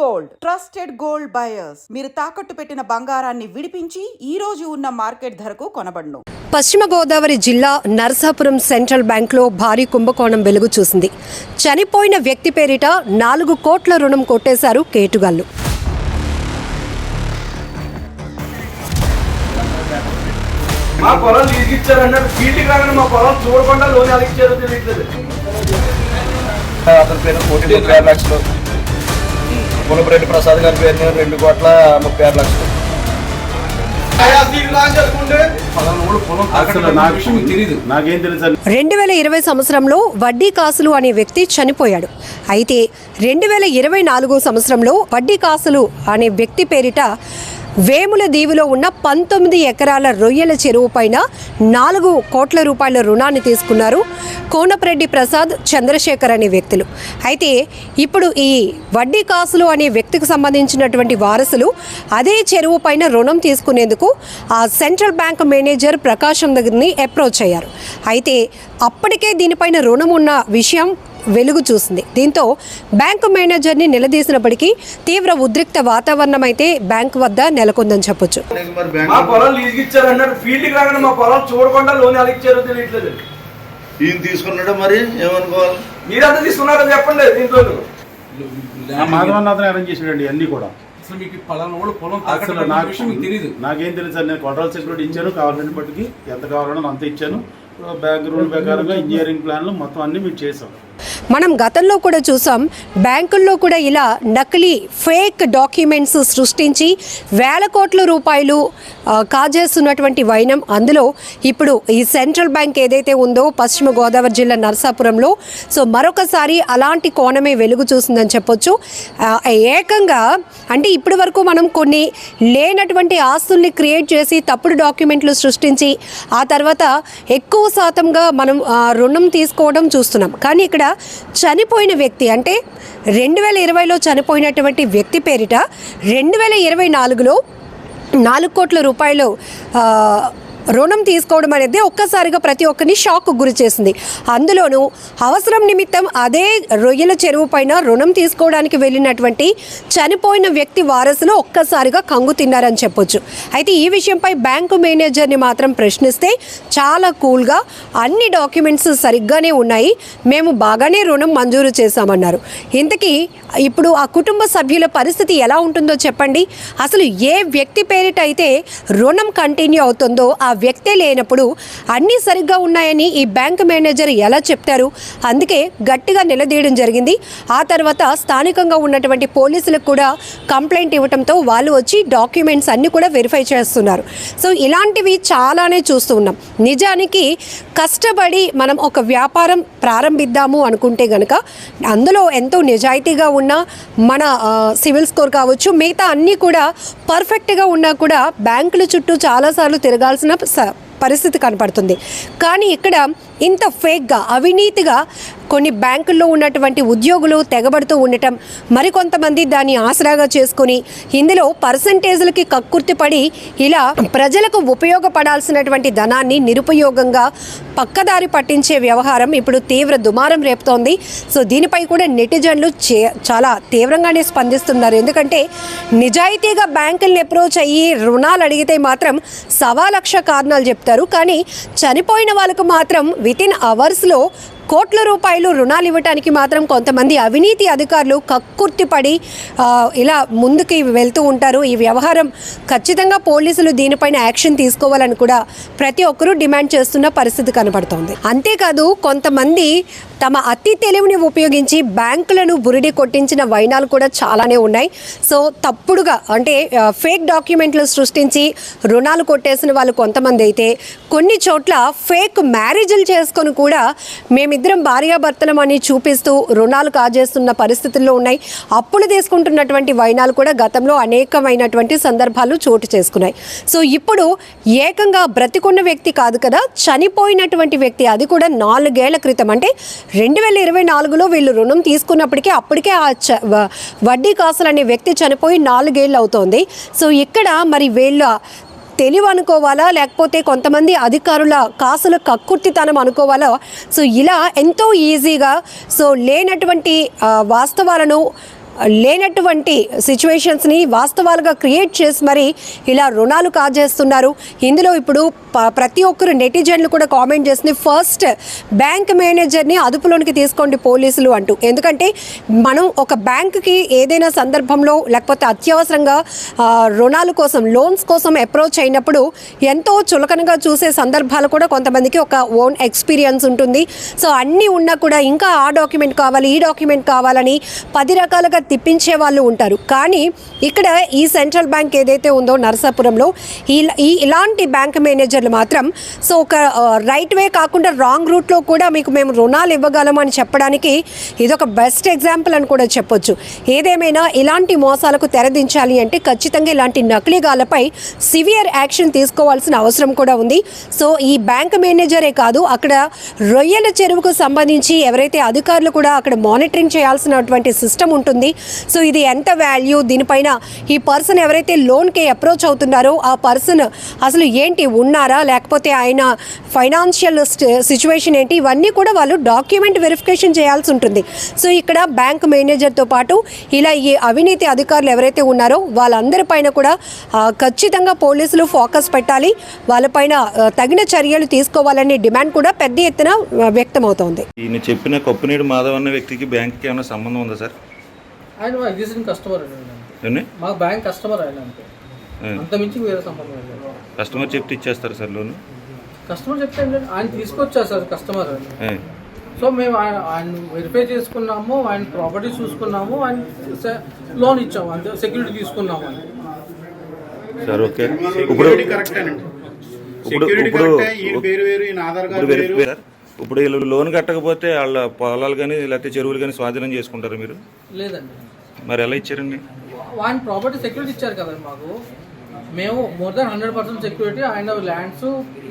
Gold. Trusted gold buyers. మీరు తాకట్టు పెట్టిన బంగారాన్ని విడిపించి ఈ రోజు ఉన్న మార్కెట్ ధరకు కొనబడును. పశ్చిమ గోదావరి జిల్లా నరసాపురం సెంట్రల్ బ్యాంక్లో భారీ కుంభకోణం వెలుగు చూసింది. చనిపోయిన వ్యక్తి పేరిట నాలుగు కోట్ల రుణం కొట్టేశారు కేటుగాళ్ళు మా పొలం లీజుకి ఇచ్చారు అన్నారు ఫీల్డ్కి రాగానే మా పొలం చూడకుండా లోన్ ఎలా ఇచ్చారో. తెలియట్లేదు అతని పేరు కోటి లక్షలు. పులపరెడ్డి ప్రసాద్ గారి పేరు మీద రెండు కోట్ల ముప్పై ఆరు లక్షలు. అసలు నాకు తెలియదు నాకేం తెలుసు రెండు వేల ఇరవై సంవత్సరంలో వడ్డీ కాసులు అనే వ్యక్తి చనిపోయాడు. అయితే రెండు వేల ఇరవై నాలుగో సంవత్సరంలో వడ్డీ కాసులు అనే వ్యక్తి పేరిట వేముల దీవిలో ఉన్న పంతొమ్మిది ఎకరాల రొయ్యల చెరువు పైన నాలుగు కోట్ల రూపాయల రుణాన్ని తీసుకున్నారు కోనప్రెడ్డి ప్రసాద్ చంద్రశేఖర్ అనే వ్యక్తులు. అయితే ఇప్పుడు ఈ వడ్డీ కాసులు అనే వ్యక్తికి సంబంధించినటువంటి వారసులు అదే చెరువు పైన రుణం తీసుకునేందుకు ఆ సెంట్రల్ బ్యాంక్ మేనేజర్ ప్రకాశం దగ్గరని అప్రోచ్ అయ్యారు. అయితే అప్పటికే దీనిపైన రుణం ఉన్న విషయం వెలుగు చూసింది. దీంతో బ్యాంకు మేనేజర్ని నిలదీసినప్పటికీ తీవ్ర ఉద్రిక్త వాతావరణం అయితే బ్యాంకు వద్ద నెలకొందని చెప్పొచ్చు. మరి మా బ్యాంక్ పొలం లీజుకి ఇచ్చారు అన్నారు ఫీల్డ్కి రాగానే మా పొలం చూడకుండా లోన్ ఎలా ఇచ్చారో తెలియట్లేదు. ఈయన తీసుకున్నాడు మరి? ఏమనుకోవాలి? మీరంతా తీసుకున్నారని చెప్పండి దీంట్లో. మాధవన్ అతను అరేంజ్ చేసాడండి అన్ని కూడా. అసలు మీకు పలానా వాళ్ళు పొలం అసలు తాకట్టు పెట్టిన నాకు విషయం మీకు తెలియదు నాకేం తెలుసు సార్. నేను కొట్రాల సెక్యూరిటీ ఇచ్చాను. కావాలని బట్టికి ఎంత కావాలన్నా అంత ఇచ్చాను. బ్యాంక్ రూల్ ప్రకారంగా ఇంజనీరింగ్ ప్లాన్లు మొత్తం అన్ని మీరు చేసాం మనం గతంలో కూడా చూసాం బ్యాంకుల్లో కూడా ఇలా నకిలీ ఫేక్ డాక్యుమెంట్స్ సృష్టించి వేల కోట్ల రూపాయలు కాజేస్తున్నటువంటి వైనం. అందులో ఇప్పుడు ఈ సెంట్రల్ బ్యాంక్ ఏదైతే ఉందో పశ్చిమ గోదావరి జిల్లా నరసాపురంలో సో మరొకసారి అలాంటి కోణమే వెలుగు చూసిందని చెప్పొచ్చు. ఏకంగా అంటే ఇప్పటి వరకు మనం కొన్ని లేనటువంటి ఆస్తుల్ని క్రియేట్ చేసి తప్పుడు డాక్యుమెంట్లు సృష్టించి ఆ తర్వాత ఎక్కువ శాతంగా మనం రుణం తీసుకోవడం చూస్తున్నాం. కానీ ఇక్కడ చనిపోయిన వ్యక్తి అంటే రెండు వేల ఇరవైలో చనిపోయినటువంటి వ్యక్తి పేరిట రెండు వేల ఇరవై నాలుగులో నాలుగు కోట్ల రూపాయలు రుణం తీసుకోవడం అనేది ఒక్కసారిగా ప్రతి ఒక్కరిని షాక్ గురి చేసింది. అందులోనూ అవసరం నిమిత్తం అదే రొయ్యల చెరువు పైన రుణం తీసుకోవడానికి వెళ్ళినటువంటి చనిపోయిన వ్యక్తి వారసులు ఒక్కసారిగా కంగు తిన్నారని చెప్పొచ్చు. అయితే ఈ విషయంపై బ్యాంకు మేనేజర్ని మాత్రం ప్రశ్నిస్తే చాలా కూల్గా అన్ని డాక్యుమెంట్స్ సరిగ్గానే ఉన్నాయి. మేము బాగానే రుణం మంజూరు చేశామన్నారు. ఇంతకీ ఇప్పుడు ఆ కుటుంబ సభ్యుల పరిస్థితి ఎలా ఉంటుందో చెప్పండి. అసలు ఏ వ్యక్తి పేరిట అయితే రుణం కంటిన్యూ అవుతుందో ఆ వ్యక్తే లేనప్పుడు అన్నీ సరిగ్గా ఉన్నాయని ఈ బ్యాంక్ మేనేజర్ ఎలా చెప్తారు? అందుకే గట్టిగా నిలదీయడం జరిగింది. ఆ తర్వాత స్థానికంగా ఉన్నటువంటి పోలీసులకు కూడా కంప్లైంట్ ఇవ్వడంతో వాళ్ళు వచ్చి డాక్యుమెంట్స్ అన్నీ కూడా వెరిఫై చేస్తున్నారు. సో ఇలాంటివి చాలానే చూస్తూ ఉన్నాం. నిజానికి కష్టపడి మనం ఒక వ్యాపారం ప్రారంభిద్దాము అనుకుంటే గనక అందులో ఎంతో నిజాయితీగా ఉన్న మన సివిల్ స్కోర్ కావచ్చు మిగతా అన్నీ కూడా పర్ఫెక్ట్గా ఉన్నా కూడా బ్యాంకుల చుట్టూ చాలాసార్లు తిరగాల్సిన పరిస్థితి కనపడుతుంది. కానీ ఇక్కడ ఇంత ఫేక్గా అవినీతిగా కొన్ని బ్యాంకుల్లో ఉన్నటువంటి ఉద్యోగులు తెగబడుతూ ఉండటం మరికొంతమంది దాన్ని ఆసరాగా చేసుకొని ఇందులో పర్సంటేజ్లకి కక్కుర్తిపడి ఇలా ప్రజలకు ఉపయోగపడాల్సినటువంటి ధనాన్ని నిరుపయోగంగా పక్కదారి పట్టించే వ్యవహారం ఇప్పుడు తీవ్ర దుమారం రేపుతోంది. సో దీనిపై కూడా నెటిజన్లు చే చాలా తీవ్రంగానే స్పందిస్తున్నారు. ఎందుకంటే నిజాయితీగా బ్యాంకుల్ని అప్రోచ్ అయ్యి రుణాలు అడిగితే మాత్రం సవా లక్ష కారణాలు చెప్తారు. కానీ చనిపోయిన వాళ్ళకు మాత్రం విత్ ఇన్ అవర్స్లో కోట్ల రూపాయలు రుణాలు ఇవ్వటానికి మాత్రం కొంతమంది అవినీతి అధికారులు కక్కుర్తిపడి ఇలా ముందుకి వెళ్తూ ఉంటారు. ఈ వ్యవహారం ఖచ్చితంగా పోలీసులు దీనిపైన యాక్షన్ తీసుకోవాలని కూడా ప్రతి ఒక్కరూ డిమాండ్ చేస్తున్న పరిస్థితి కనబడుతోంది. అంతేకాదు కొంతమంది తమ అతి తెలివిని ఉపయోగించి బ్యాంకులను బురిడి కొట్టించిన వైనాలు కూడా చాలానే ఉన్నాయి. సో తప్పుడుగా అంటే ఫేక్ డాక్యుమెంట్లు సృష్టించి రుణాలు కొట్టేసిన వాళ్ళు కొంతమంది అయితే కొన్ని చోట్ల ఫేక్ మ్యారేజ్లు చేసుకొని కూడా మేము వీళ్ళిద్దరం భార్యాభర్తలం అని చూపిస్తూ రుణాలు కాజేస్తున్న పరిస్థితుల్లో ఉన్నాయి. అప్పులు తీసుకుంటున్నటువంటి వైనాలు కూడా గతంలో అనేకమైనటువంటి సందర్భాలు చోటు చేసుకున్నాయి. సో ఇప్పుడు ఏకంగా బ్రతికున్న వ్యక్తి కాదు కదా చనిపోయినటువంటి వ్యక్తి అది కూడా నాలుగేళ్ళ క్రితం. అంటే రెండు వేల ఇరవై నాలుగులో వీళ్ళు రుణం తీసుకున్నప్పటికీ అప్పటికే ఆ చ- వడ్డీ కాసులు అనే వ్యక్తి చనిపోయి నాలుగేళ్ళు అవుతోంది. సో ఇక్కడ మరి వీళ్ళ తెలివి అనుకోవాలా లేకపోతే కొంతమంది అధికారుల కాసుల కక్కుర్తితనం అనుకోవాలా? సో ఇలా ఎంతో ఈజీగా సో లేనటువంటి వాస్తవాలను లేనటువంటి సిచ్యువేషన్స్ని వాస్తవాలుగా క్రియేట్ చేసి మరి ఇలా రుణాలు కాజేస్తున్నారు. ఇందులో ఇప్పుడు ప్రతి ఒక్కరు నెటిజన్లు కూడా కామెంట్ చేసింది ఫస్ట్ బ్యాంక్ మేనేజర్ని అదుపులోనికి తీసుకోండి పోలీసులు అంటూ. ఎందుకంటే మనం ఒక బ్యాంక్కి ఏదైనా సందర్భంలో లేకపోతే అత్యవసరంగా రుణాల కోసం లోన్స్ కోసం అప్రోచ్ అయినప్పుడు ఎంతో చులకనగా చూసే సందర్భాలు కూడా కొంతమందికి ఒక ఓన్ ఎక్స్పీరియన్స్ ఉంటుంది. సో అన్నీ ఉన్నా కూడా ఇంకా ఆ డాక్యుమెంట్ కావాలి ఈ డాక్యుమెంట్ కావాలని పది రకాలుగా తిప్పించే వాళ్ళు ఉంటారు. కానీ ఇక్కడ ఈ సెంట్రల్ బ్యాంక్ ఏదైతే ఉందో నరసాపురంలో ఈ ఇలాంటి బ్యాంక్ మేనేజర్ ఉన్నట్లు మాత్రం. సో ఒక రైట్ వే కాకుండా రాంగ్ రూట్లో కూడా మీకు మేము రుణాలు ఇవ్వగలం అని చెప్పడానికి ఇదొక బెస్ట్ ఎగ్జాంపుల్ అని కూడా చెప్పొచ్చు. ఏదేమైనా ఇలాంటి మోసాలకు తెరదించాలి అంటే ఖచ్చితంగా ఇలాంటి నకిలీగాలపై సివియర్ యాక్షన్ తీసుకోవాల్సిన అవసరం కూడా ఉంది. సో ఈ బ్యాంక్ మేనేజరే కాదు అక్కడ రొయ్యల చెరువుకు సంబంధించి ఎవరైతే అధికారులు కూడా అక్కడ మానిటరింగ్ చేయాల్సినటువంటి సిస్టమ్ ఉంటుంది. సో ఇది ఎంత వాల్యూ దీనిపైన ఈ పర్సన్ ఎవరైతే లోన్కి అప్రోచ్ అవుతున్నారో ఆ పర్సన్ అసలు ఏంటి ఉన్నారా లేకపోతే ఆయన ఫైనాన్షియల్ సిచ్యువేషన్ ఏంటి ఇవన్నీ కూడా వాళ్ళు డాక్యుమెంట్ వెరిఫికేషన్ చేయాల్సి ఉంటుంది. సో ఇక్కడ బ్యాంక్ మేనేజర్తో పాటు ఇలా ఈ అవినీతి అధికారులు ఎవరైతే ఉన్నారో వాళ్ళందరిపైన కూడా ఖచ్చితంగా పోలీసులు ఫోకస్ పెట్టాలి. వాళ్ళపైన తగిన చర్యలు తీసుకోవాలనే డిమాండ్ కూడా పెద్ద ఎత్తున వ్యక్తమవుతోంది. ఈయన చెప్పిన కప్పునీడు మాధవ్ అన్న వ్యక్తికి బ్యాంక్కి ఏమైనా సంబంధం ఉందా సార్? ఆయన మా ఎగ్జిస్టింగ్ కస్టమర్? మా బ్యాంక్ కస్టమర్ ఆయన అంతే ఆ. అంత మించి వేరే సంబంధం లేదు. కస్టమర్ చెప్తే ఇచ్చేస్తారు సార్ లోన్. కస్టమర్ చెప్తే ఏంటంటే ఆయన తీసుకొచ్చారు సార్ కస్టమర్. సో మేము ఆయన ఆయన వెరిఫై చేసుకున్నాము. ఆయన ప్రాపర్టీ చూసుకున్నాము. ఆయన లోన్ ఇచ్చాము. అంతే. సెక్యూరిటీ తీసుకున్నాము. అని సార్ ఓకే. ఇప్పుడు ఇప్పుడు సెక్యూరిటీ ఇప్పుడు వీళ్ళు లోన్ కట్టకపోతే వాళ్ళ పొలాలు కానీ లేకపోతే చెరువులు కానీ స్వాధీనం చేసుకుంటారు మీరు? లేదండి. మరి ఎలా ఇచ్చారండి? ఆయన ప్రాపర్టీ సెక్యూరిటీ ఇచ్చారు కదండి మాకు. మేము more than hundred percent security ఆయన ల్యాండ్స్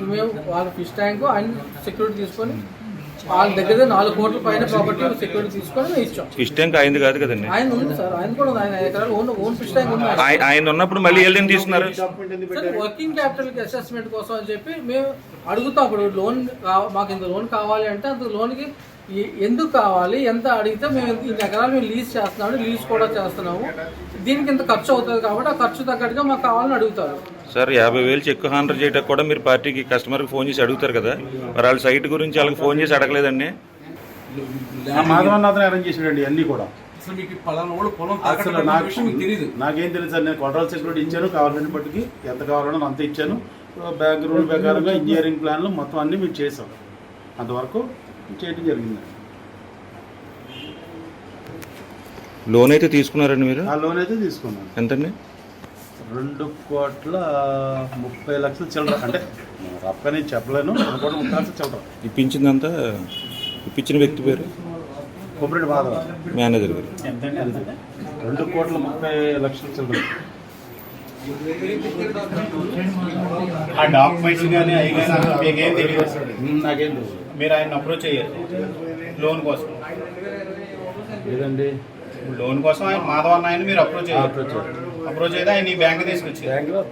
మేము వాళ్ళ ఫిష్ ట్యాంక్ ఆయన సెక్యూరిటీ తీసుకొని వాళ్ళ దగ్గర నాలుగు కోట్ల పైన ప్రాపర్టీ సెక్యూరిటీ తీసుకొని మేము ఇచ్చాం. ఫిష్ ట్యాంక్ అయింది కాదు కదండి? ఆయన ఉంది సార్ ఆయన కూడా ఆయన ఎకరాలు ఓన్ ఓన్ ఫిష్ ట్యాంక్ ఉంది. ఆయ- ఆయన ఉన్నప్పుడు మళ్ళీ వీళ్ళని తీసుకున్నారు సార్ వర్కింగ్ క్యాపిటల్కి అసెస్మెంట్ కోసం అని చెప్పి మేము అడుగుతాం. అప్పుడు లోన్ కావ- మాకు ఇంత లోన్ కావాలి అంటే అంత లోన్కి ఎందుకు కావాలి ఎంత అడిగితే మేము ఇన్ని ఎకరాలు మేము లీజ్ చేస్తున్నాము లీజ్ కూడా చేస్తున్నాము. దీనికి ఇంత ఖర్చు అవుతుంది కాబట్టి ఆ ఖర్చు తగ్గట్టుగా మాకు కావాలని అడుగుతారు. సార్ యాభై వేలు చెక్ హాండర్ చేయడానికి కూడా మీరు పార్టీకి కస్టమర్కి ఫోన్ చేసి అడుగుతారు కదా. మరి వాళ్ళ సైట్ గురించి వాళ్ళకి ఫోన్ చేసి అడగలేదండి? ఆ మాధవన్ అతను అరేంజ్ చేసాడండి అన్ని కూడా. అసలు మీకు పలానా వాళ్ళు పొలం అసలు తాకట్టు పెట్టిన నాకు విషయం మీకు తెలియదు నాకేం తెలుసు సార్ నేను కంట్రోల్ సెక్యూరిటీ ఇచ్చాను కావాల్సిన బట్టికి ఎంత కావాలన్నా అంత ఇచ్చాను. బ్యాంక్ రూల్ ప్రకారంగా ఇంజనీరింగ్ ప్లాన్లు మొత్తం అన్ని మేము చేసాం అంతవరకు చేయడం జరిగింది. లోన్ అయితే తీసుకున్నారండి మీరు? ఆ లోన్ అయితే తీసుకున్నాను. ఎంతండి? రెండు కోట్ల ముప్పై లక్షలు చిల్లర. అంటే రఫ్గా నేను చెప్పలేను రెండు కోట్ల ముప్పై లక్షలు చిల్లర. ఇప్పించిందంతా ఇప్పించిన వ్యక్తి పేరు? కొబ్బరి మాధవ. మేనేజర్ గారు. రెండు కోట్ల ముప్పై లక్షల చిల్లర. ఆ డాక్యుమెంట్స్ కానీ అవి కానీ మీకేం తెలియదు? నాకేం తెలుసు మీరు ఆయన అప్రోచ్ అయ్యారు లోన్ కోసం. లేదండి. లోన్ కోసం ఆయన మాధవ అన్న ఆయన మీరు అప్రోచ్ అయ్యారు. అప్రోచ్ అయితే ఆయన ఈ బ్యాంక్ తీసుకొచ్చారు.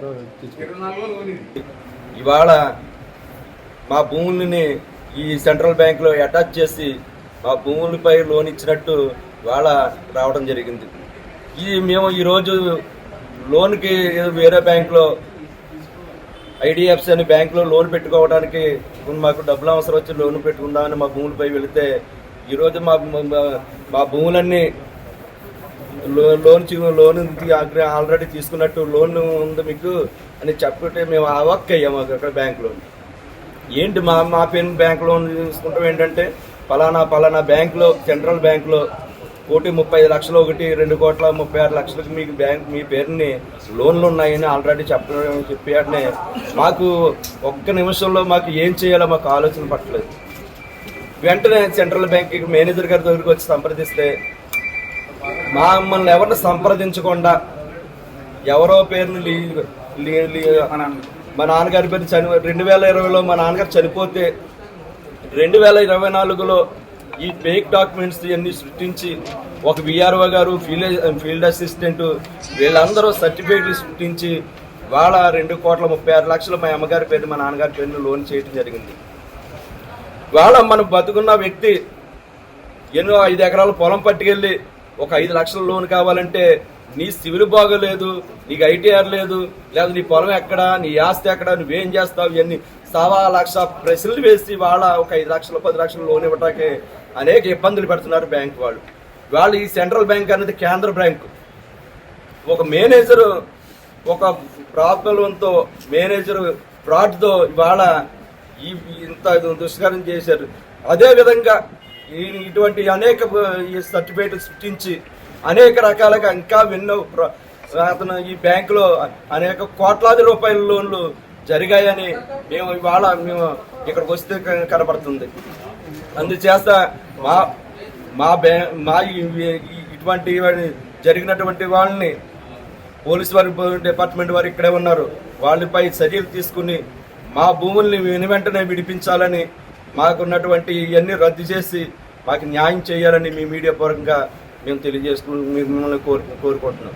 ఇవాళ మా భూములని ఈ సెంట్రల్ బ్యాంక్లో అటాచ్ చేసి మా భూములపై లోన్ ఇచ్చినట్టు ఇవాళ రావడం జరిగింది. ఈ మేము ఈరోజు లోన్కి ఏదో వేరే బ్యాంక్లో ఐడిఎఫ్సి అని బ్యాంక్లో లోన్ పెట్టుకోవడానికి మాకు డబ్బులు అవసరం వచ్చి లోన్ పెట్టుకుందామని మా భూములపై వెళితే ఈరోజు మా మా- భూములన్నీ లో- లోన్ లోన్ ఉంది, ఆల్రెడీ- ఆల్రెడీ తీసుకున్నట్టు లోన్ ఉంది మీకు అని చెప్పుకుంటే మేము అవక్క అయ్యాము అక్కడ బ్యాంక్ లోన్. ఏంటి మా మా పేరు బ్యాంక్ లోన్ తీసుకుంటాం ఏంటంటే పలానా పలానా బ్యాంక్లో సెంట్రల్ బ్యాంక్లో కోటి ముప్పై ఐదు లక్షలు ఒకటి రెండు కోట్ల ముప్పై ఆరు లక్షలకు మీకు బ్యాంక్ మీ పేరుని లోన్లు ఉన్నాయని ఆల్రెడీ చెప్పడం చెప్పాడనే మాకు ఒక్క నిమిషంలో మాకు ఏం చేయాలో మాకు ఆలోచన పట్టలేదు. వెంటనే సెంట్రల్ బ్యాంక్ మేనేజర్ గారి దగ్గరికి వచ్చి సంప్రదిస్తే మమ్మల్ని ఎవరిని సంప్రదించకుండా ఎవరో పేరుని మా నాన్నగారి పేరు చని రెండు వేల ఇరవైలో మా నాన్నగారు చనిపోతే రెండు వేల ఇరవై నాలుగులో ఈ ఫేక్ డాక్యుమెంట్స్ ఇవన్నీ సృష్టించి ఒక విఆర్ఓ గారు ఫీల్డ్ ఫీల్డ్ అసిస్టెంట్ వీళ్ళందరూ సర్టిఫికేట్లు సృష్టించి వాళ్ళ రెండు కోట్ల ముప్పై ఆరు లక్షలు మా అమ్మగారి పేరు మా నాన్నగారి పేరుని లోన్ చేయడం జరిగింది. వాళ్ళ మనం బతుకున్న వ్యక్తి ఎన్నో ఐదు ఎకరాల పొలం పట్టుకెళ్ళి ఒక ఐదు లక్షల లోన్ కావాలంటే నీ సివిల్ బాగోలేదు నీకు ఐటీఆర్ లేదు లేదా నీ పొలం ఎక్కడ నీ ఆస్తి ఎక్కడ నువ్వేం చేస్తావు ఇవన్నీ సవా లక్ష ప్రశ్నలు వేసి వాళ్ళ ఒక ఐదు లక్షలు పది లక్షలు లోన్ ఇవ్వటానికి అనేక ఇబ్బందులు పెడుతున్నారు బ్యాంక్ వాళ్ళు. వాళ్ళు ఈ సెంట్రల్ బ్యాంక్ అనేది కేంద్ర బ్యాంకు. ఒక మేనేజర్ ఒక ప్రాబ్లంతో మేనేజర్ ఫ్రాడ్తో ఇవాళ ఈ ఇంత దుష్కరం చేశారు. అదేవిధంగా ఈ ఇటువంటి అనేక ఈ సర్టిఫికేట్ సృష్టించి అనేక రకాలుగా ఇంకా ఎన్నో ప్ర- అతను ఈ బ్యాంకులో అనేక కోట్లాది రూపాయల లోన్లు జరిగాయని మేము ఇవాళ మేము ఇక్కడికి వస్తే కనబడుతుంది. అందుచేత మా మా బ్యా మా ఇటువంటి జరిగినటువంటి వాళ్ళని పోలీస్ వారి డిపార్ట్మెంట్ వారు ఇక్కడే ఉన్నారు. వాళ్ళపై చర్యలు తీసుకుని మా భూముల్ని వెను వెంటనే విడిపించాలని మాకున్నటువంటి ఇవన్నీ రద్దు చేసి మాకు న్యాయం చేయాలని మీ మీడియా పరంగా మేము తెలియజేసుకు మిమ్మల్ని కోరు కోరుకుంటున్నాం.